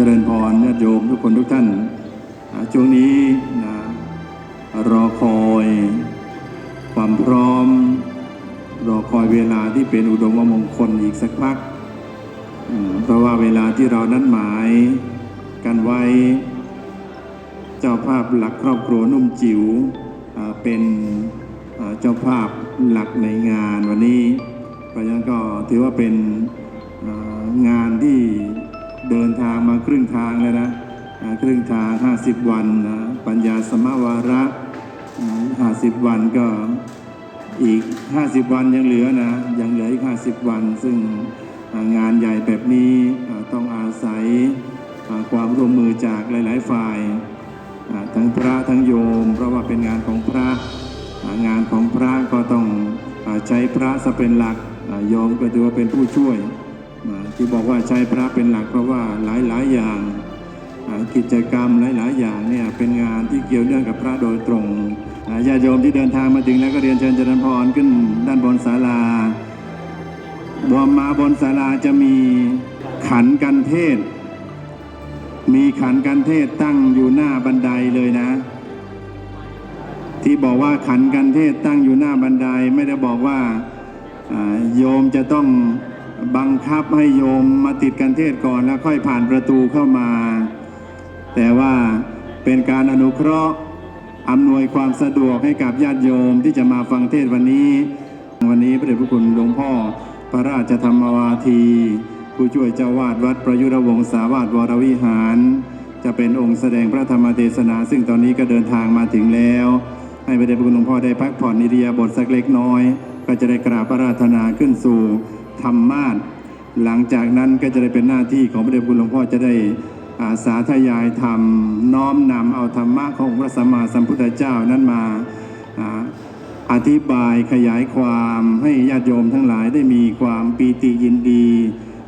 เจริญพรญาติโยมทุกคนทุกท่านช่วงนี้นะรอคอยความพร้อม รอคอยเวลาที่เป็นอุดมมงคลอีกสักพัก เพราะว่าเวลาที่เรานัดหมายกันไว้ เจ้าภาพหลักครอบครัวนุ่มจิ๋วเป็นเจ้าภาพหลักในงานวันนี้ เพราะฉะนั้นก็ถือว่าเป็นงานที่ เดินทางมาครึ่งทางแล้วนะครึ่งทาง 50 วันนะปัญญาสมาวาระอ่า50 วันก็อีก 50 วันยังเหลือนะยังเหลืออีก 50 วัน ซึ่งงานใหญ่แบบนี้ต้องอาศัยความร่วมมือจากหลาย ๆ ฝ่าย ทั้งพระทั้งโยม เพราะว่าเป็นงานของพระงานของพระก็ต้องใช้พระซะเป็นหลักโยมก็ถือว่าเป็นผู้ช่วย ที่บอกว่าใช้พระเป็นหลักเพราะว่าหลายๆอย่างกิจกรรมหลาย ๆ อย่างเนี่ยเป็นงานที่เกี่ยวเนื่องกับพระโดยตรงญาติโยมที่เดินทางมาถึงแล้วก็เรียนเชิญเจริญพรขึ้นด้านบนศาลาบวมมาบนศาลาจะมีขันกันเทศ มีขันกันเทศตั้งอยู่หน้าบันไดเลยนะ ที่บอกว่าขันกันเทศตั้งอยู่หน้าบันไดไม่ได้บอกว่าโยมจะต้อง บังคับให้โยมมาติดกันเทศก่อนแล้วค่อยผ่านประตูเข้ามา แต่ว่าเป็นการอนุเคราะห์อำนวยความสะดวกให้กับญาติโยมที่จะมาฟังเทศวันนี้ วันนี้พระเดชพระคุณหลวงพ่อ พระราชธรรมวาที ผู้ช่วยเจ้าวาดวัดประยุรวงศาวาสวรวิหาร จะเป็นองค์แสดงพระธรรมเทศนา ซึ่งตอนนี้ก็เดินทางมาถึงแล้ว ให้พระเดชพระคุณหลวงพ่อได้พักผ่อนนิริยาบทสักเล็กน้อย ก็จะได้กราบพระราธนาขึ้นสู่ ธรรมาสหลังจากนั้นก็จะได้เป็นหน้าที่ของพระเดชคุณหลวงพ่อจะได้อาสาธยายธรรมน้อมนำเอาธรรมะขององค์พระสัมมาสัมพุทธเจ้านั้นมาอ่าอธิบายขยายความให้ญาติโยมทั้งหลายได้มีความปีติยินดี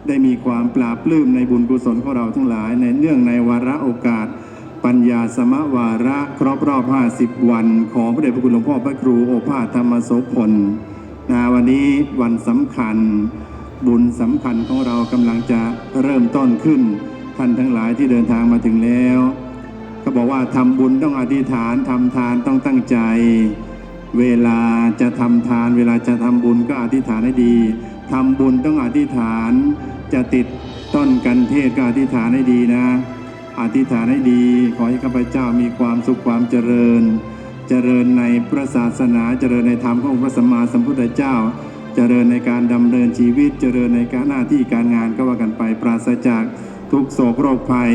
ได้มีความปราบปลื้มในบุญกุศลของเราทั้งหลาย ในเนื่องในวาระโอกาส ปัญญาสมวาระครบรอบ 50 วัน ของพระเดชพระคุณหลวงพ่อพระครูโอภาสธรรมโสพล นาวันนี้วันสำคัญบุญสำคัญของเรากำลังจะเริ่มต้นขึ้น ท่านทั้งหลายที่เดินทางมาถึงแล้วก็บอกว่าทำบุญต้องอธิษฐานทำทานต้องตั้งใจ เวลาจะทำทาน เวลาจะทำบุญก็อธิษฐานให้ดีทำบุญต้องอธิษฐานจะติดต้นกันเทศก็อธิษฐานให้ดีนะ อธิษฐานให้ดี ขอให้ข้าพเจ้ามีความสุขความเจริญ เจริญในพระศาสนาเจริญในธรรมของพระสัมมาสัมพุทธเจ้า เจริญในการดำเนินชีวิต เจริญในการหน้าที่การงานก็ว่ากันไปปราศจากทุกโศกโรคภัย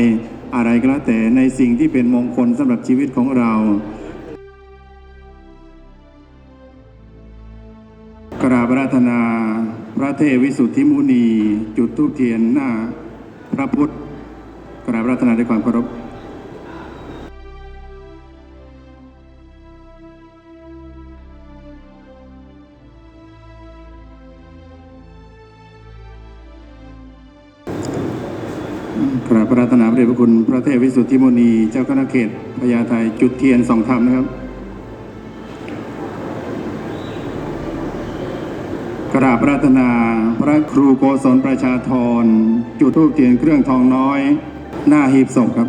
อะไรก็แล้วแต่ในสิ่งที่เป็นมงคลสำหรับชีวิตของเรากราบอาราธนา พระเทพวิสุทธิมุนี จุดทูปเทียนหน้า พระพุทธกราบราธนาด้วยความเคารพ ระเดชพระเทพวิสุทธิมุนี เจ้าคณะเขตพญาไทจุดเทียนสองธรรมนะครับ กราบรัตนาพระครูโกศลประชาธร จุดทูปเทียนเครื่องทองน้อย หน้าหีบศพครับ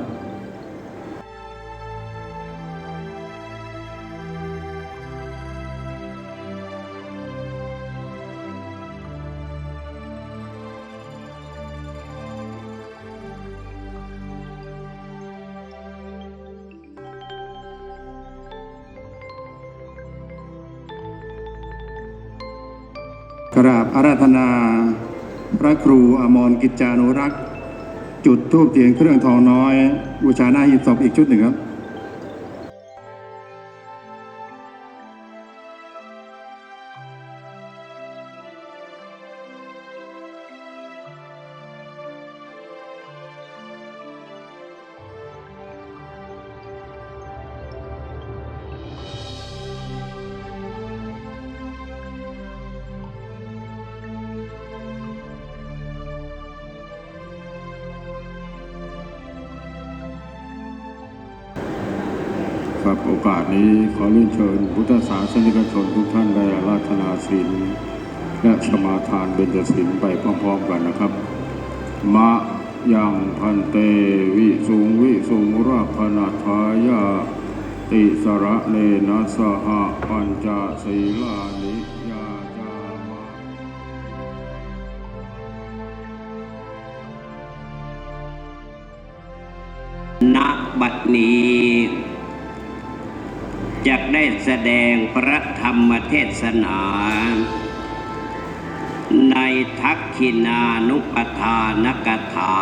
อาราธนา พระครูอมรกิจจานุรักษ์ จุดทูบเทียนเครื่องทองน้อย บูชาหน้าหีบศพอีกชุดหนึ่งครับ ครับโอกาสนี้ขอเรียนเชิญพุทธศาสนิกชนทุกท่านได้อาราธนาศีลและสมาทานเบญจศีลไปพร้อมๆกันนะครับ มะยังพันเตวิสุงวิสุงราพนาทายาติสระเนนะสหปัญจศีลานิยาจามะณบัดนี้ จะได้แสดงพระธรรมเทศนา ในทักขินานุปทานกถา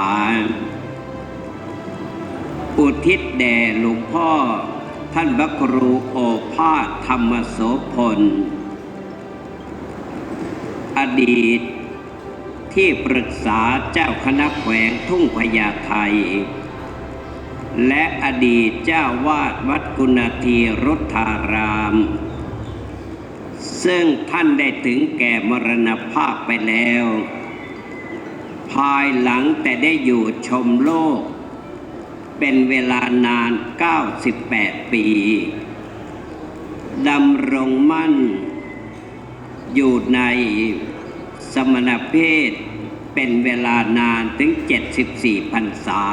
อุทิศแด่หลวงพ่อ ท่านพระครูโอภาสธรรมโสพล อดีตที่ปรึกษาเจ้าคณะแขวงทุ่งพญาไท และอดีตเจ้าวาดวัดกุณทีรุทธาราม ซึ่งท่านได้ถึงแก่มรณภาพไปแล้ว ภายหลังแต่ได้อยู่ชมโลก เป็นเวลานาน 98 ปีดำรงมั่น อยู่ในสมณเพศเป็นเวลานานถึง 74พรรษา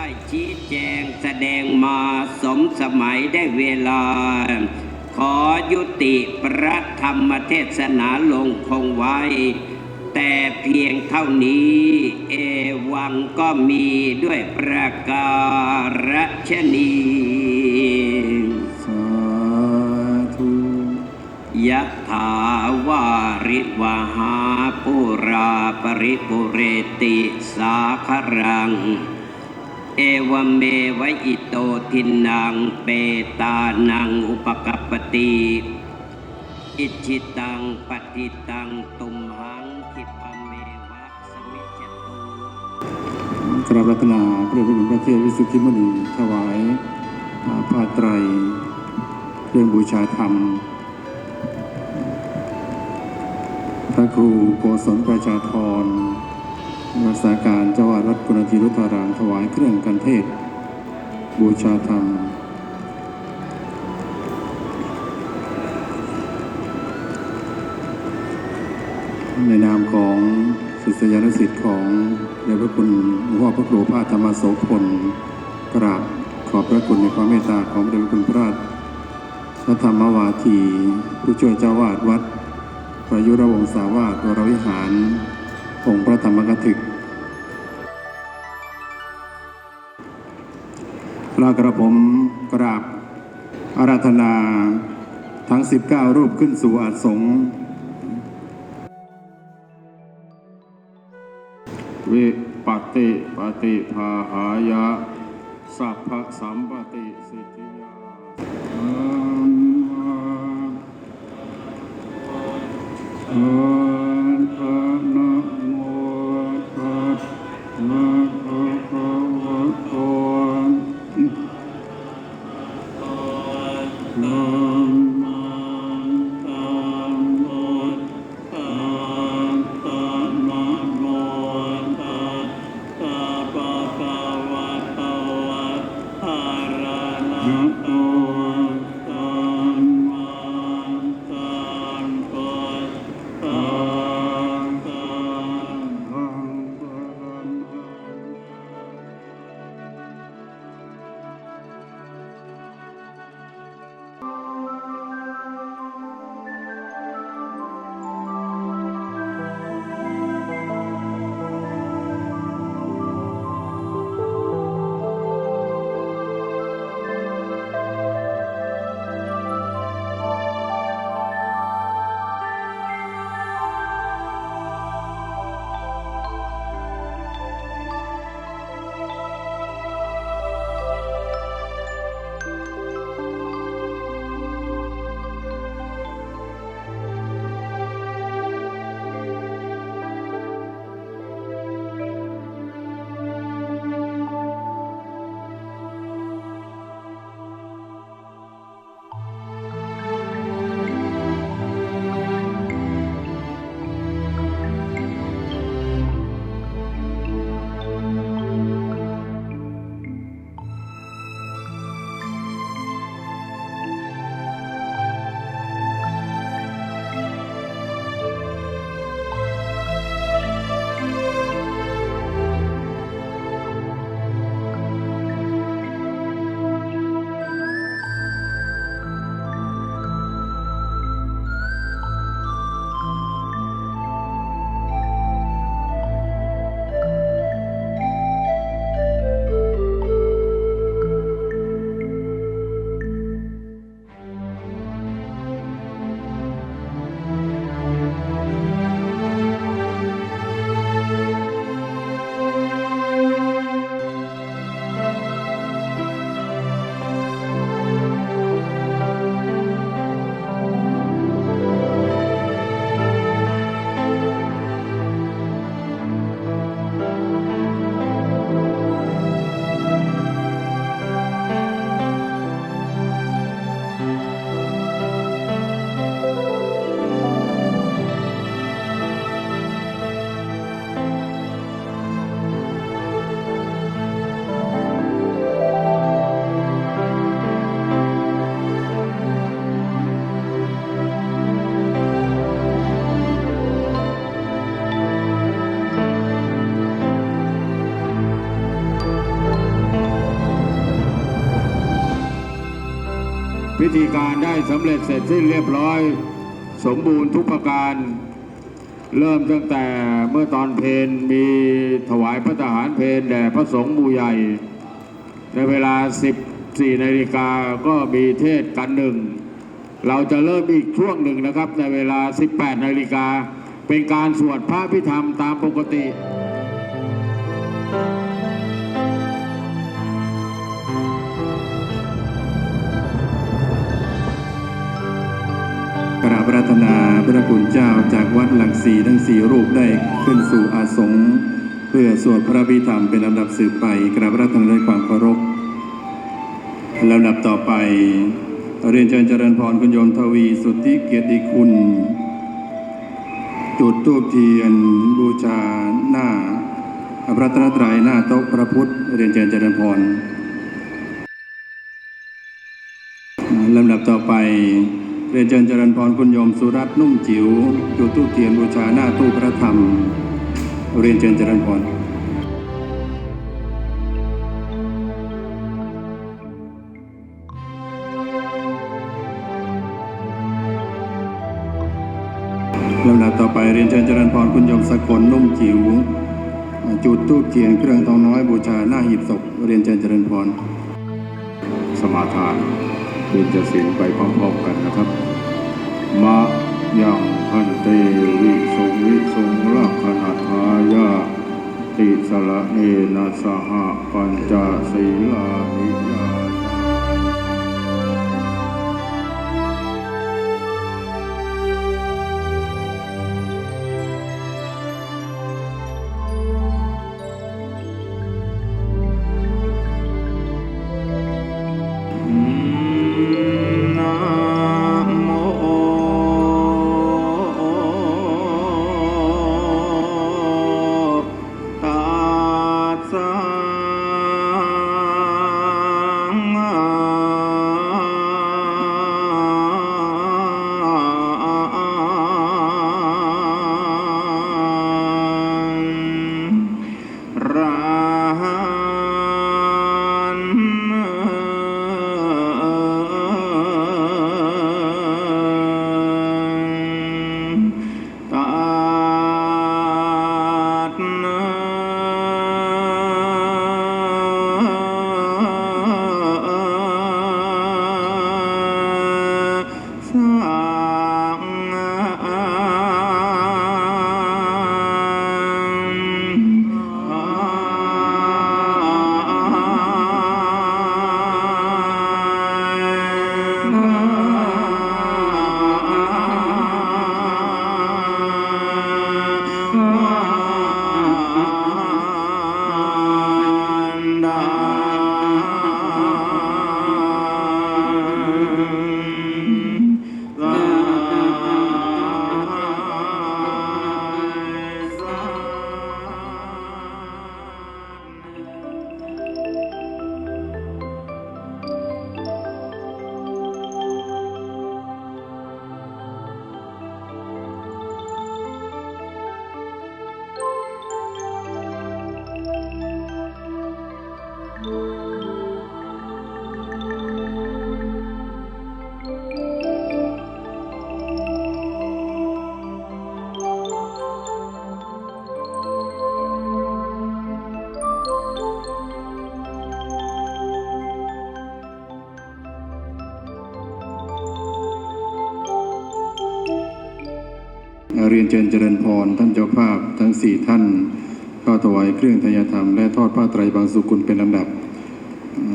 ได้ชี้แจงแสดงมาสมสมัยได้เวลา ขอยุติพระธรรมเทศนาลงคงไว้ แต่เพียงเท่านี้ เอวังก็มีด้วยประการฉนีสาธุยะถาวาริวหาปุราปริปุเรติสาครัง เอวเมวะอิโตทินังเปตานังอุปกัปปติอิจิตังปฏิตังตุมหังคิปะเมวะสมิจจตุกราบรัตนาพระพุทธพระเทพวิสุทธิมณีถวายอ่าผ้าไตรเครื่องบูชาธรรม พระครูโกศลประชาธร รักษาการเจ้าวาดวัดกุณฑีรุทธารามถวายเครื่องกันเทศ บูชาธรรม ในนามของศิษยานุสิษย์ของเดชพระคุณหลวงพ่อพระครูพระธรรมโสพลกราบขอบพระคุณในความเมตตาของพระเดชพระคุณพระราชพระธรรมวาทีผู้ช่วยเจ้าวาดวัด ประยุรวงศาวาสวรวิหาร องค์พระธรรมกถึก ลากระผมกราบอาราธนาทั้ง 19 รูปขึ้นสู่อาสงวิปติปฏิภาหายะ สัพพะสัมปติสิทธิยาอั พิธีการได้สำเร็จเสร็จสิ้นเรียบร้อย สมบูรณ์ทุกประการ เริ่มตั้งแต่เมื่อตอนเพลมีถวายพระทหารเพลแด่พระสงฆ์หมู่ใหญ่ ในเวลา 14นาฬิกาก็มีเทศกันหนึ่ง เราจะเริ่มอีกช่วงหนึ่งนะครับ ในเวลา 18นาฬิกาเป็นการสวดพระพิธรรมตามปกติ รัตนาพระคุณเจ้าจากวัดหลักสีทั้งสี่รูปได้ขึ้นสู่อาสงเพื่อสวดพระพิธรรมเป็นลำดับสืบไปกราบรัตนาด้วยความเคารพลำดับต่อไป เรียนเชิญเจริญพรคุณโยมทวีสุทธิเกียรติคุณ จุดทูบเทียนบูชาหน้าพระตนตรัยหน้าโต๊ะพระพุทธ เรียนเชิญเจริญพรลำดับต่อไป เรียนเชิญเจริญพรคุณโยมสุรัตน์นุ่มจิ๋วจุดตู้เทียนบูชาหน้าตู้พระธรรม เรียนเชิญเจริญพรลำดับต่อไปเรียนเชิญเจริญพรคุณโยมสกลนุ่มจิ๋วจุดตู้เทียนเครื่องทองน้อยบูชาหน้าหีบศพเรียนเชิญเจริญพรสมาทาน เพื่อจะสินไปพร้อมๆกันนะครับ มะยังพันเตวิสุงวิสุงรักขณทายาติสละเนนะสหปัญจศีลานิยา เรียนเชิญเจริญพร ท่านเจ้าภาพทั้งสี่ท่านเข้าถวายเครื่องทายธรรมและทอดผ้าไตรบางสุกุลเป็นลำดับ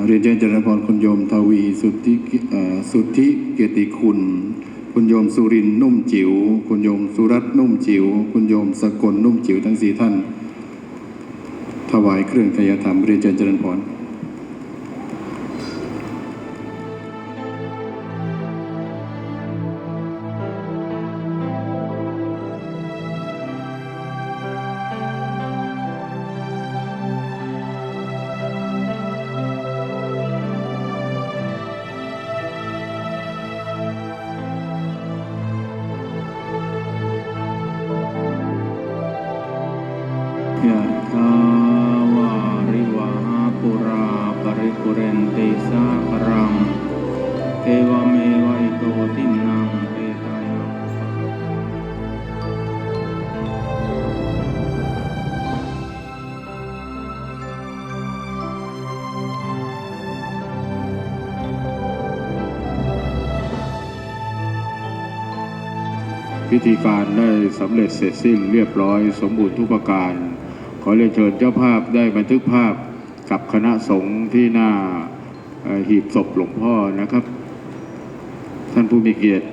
เรียนเชิญเจริญพรคุณโยมทวีสุทธิเอ่อสุทธิเกียรติคุณ คุณโยมสุรินนุ่มจิ๋ว คุณโยมสุรัตนุ่มจิ๋ว คุณโยมสกลนุ่มจิ๋วทั้งสี่ท่าน ถวายเครื่องทายธรรมเรียนเชิญเจริญพร พิธีการได้สำเร็จเสร็จสิ้นเรียบร้อยสมบูรณ์ทุกประการ ขอเรียนเชิญเจ้าภาพได้บันทึกภาพกับคณะสงฆ์ที่หน้าหีบศพหลวงพ่อนะครับ ท่านผู้มีเกียรติ